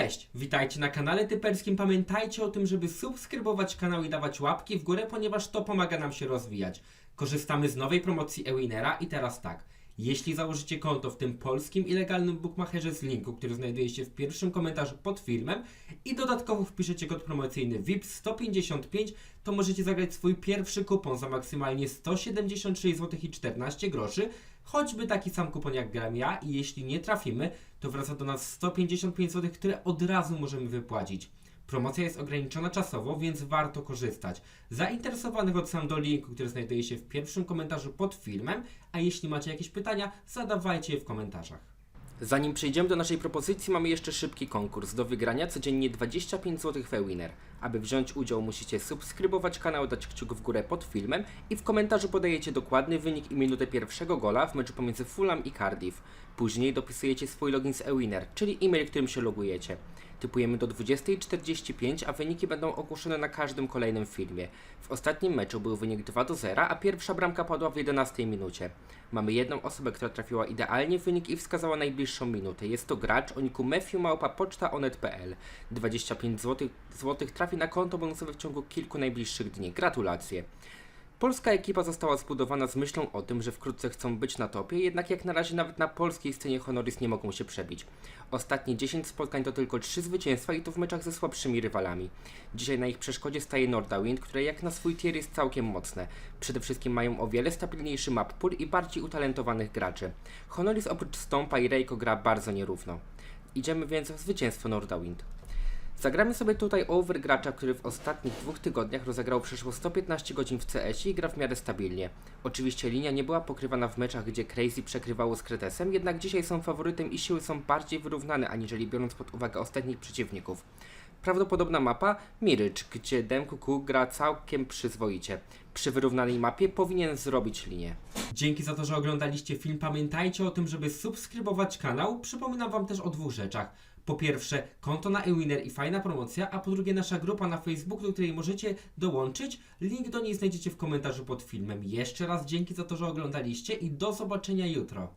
Cześć, witajcie na kanale Typerskim. Pamiętajcie o tym, żeby subskrybować kanał i dawać łapki w górę, ponieważ to pomaga nam się rozwijać. Korzystamy z nowej promocji Ewinera i teraz tak. Jeśli założycie konto w tym polskim i legalnym bookmacherze z linku, który znajduje się w pierwszym komentarzu pod filmem i dodatkowo wpiszecie kod promocyjny VIP155, to możecie zagrać swój pierwszy kupon za maksymalnie 176 zł i 14 groszy, choćby taki sam kupon jak gram ja i jeśli nie trafimy, to wraca do nas 155 zł, które od razu możemy wypłacić. Promocja jest ograniczona czasowo, więc warto korzystać. Zainteresowanych odsyłam do linku, który znajduje się w pierwszym komentarzu pod filmem, a jeśli macie jakieś pytania, zadawajcie je w komentarzach. Zanim przejdziemy do naszej propozycji, mamy jeszcze szybki konkurs. Do wygrania codziennie 25 zł w Winner. Aby wziąć udział, musicie subskrybować kanał, dać kciuk w górę pod filmem i w komentarzu podajecie dokładny wynik i minutę pierwszego gola w meczu pomiędzy Fulham i Cardiff. Później dopisujecie swój login z Ewinner, czyli e-mail, którym się logujecie. Typujemy do 20.45, a wyniki będą ogłoszone na każdym kolejnym filmie. W ostatnim meczu był wynik 2 do 0, a pierwsza bramka padła w 11 minucie. Mamy jedną osobę, która trafiła idealnie wynik i wskazała najbliższą minutę. Jest to gracz o niku Matthew Małpa Poczta Onet.pl. 25 zł, złotych trafi na konto bonusowe w ciągu kilku najbliższych dni. Gratulacje! Polska ekipa została zbudowana z myślą o tym, że wkrótce chcą być na topie, jednak jak na razie nawet na polskiej scenie Honoris nie mogą się przebić. Ostatnie 10 spotkań to tylko 3 zwycięstwa i to w meczach ze słabszymi rywalami. Dzisiaj na ich przeszkodzie staje Nordawind, które jak na swój tier jest całkiem mocne. Przede wszystkim mają o wiele stabilniejszy map pool i bardziej utalentowanych graczy. Honoris oprócz Stompa i Reiko gra bardzo nierówno. Idziemy więc w zwycięstwo Nordawind. Zagramy sobie tutaj over gracza, który w ostatnich dwóch tygodniach rozegrał przeszło 115 godzin w CS i gra w miarę stabilnie. Oczywiście linia nie była pokrywana w meczach, gdzie Crazy przekrywało z Kretesem, jednak dzisiaj są faworytem i siły są bardziej wyrównane, aniżeli biorąc pod uwagę ostatnich przeciwników. Prawdopodobna mapa Mirycz, gdzie Demkuku gra całkiem przyzwoicie. Przy wyrównanej mapie powinien zrobić linię. Dzięki za to, że oglądaliście film. Pamiętajcie o tym, żeby subskrybować kanał. Przypominam Wam też o dwóch rzeczach. Po pierwsze, konto na eWinner i fajna promocja, a po drugie nasza grupa na Facebooku, do której możecie dołączyć. Link do niej znajdziecie w komentarzu pod filmem. Jeszcze raz dzięki za to, że oglądaliście i do zobaczenia jutro.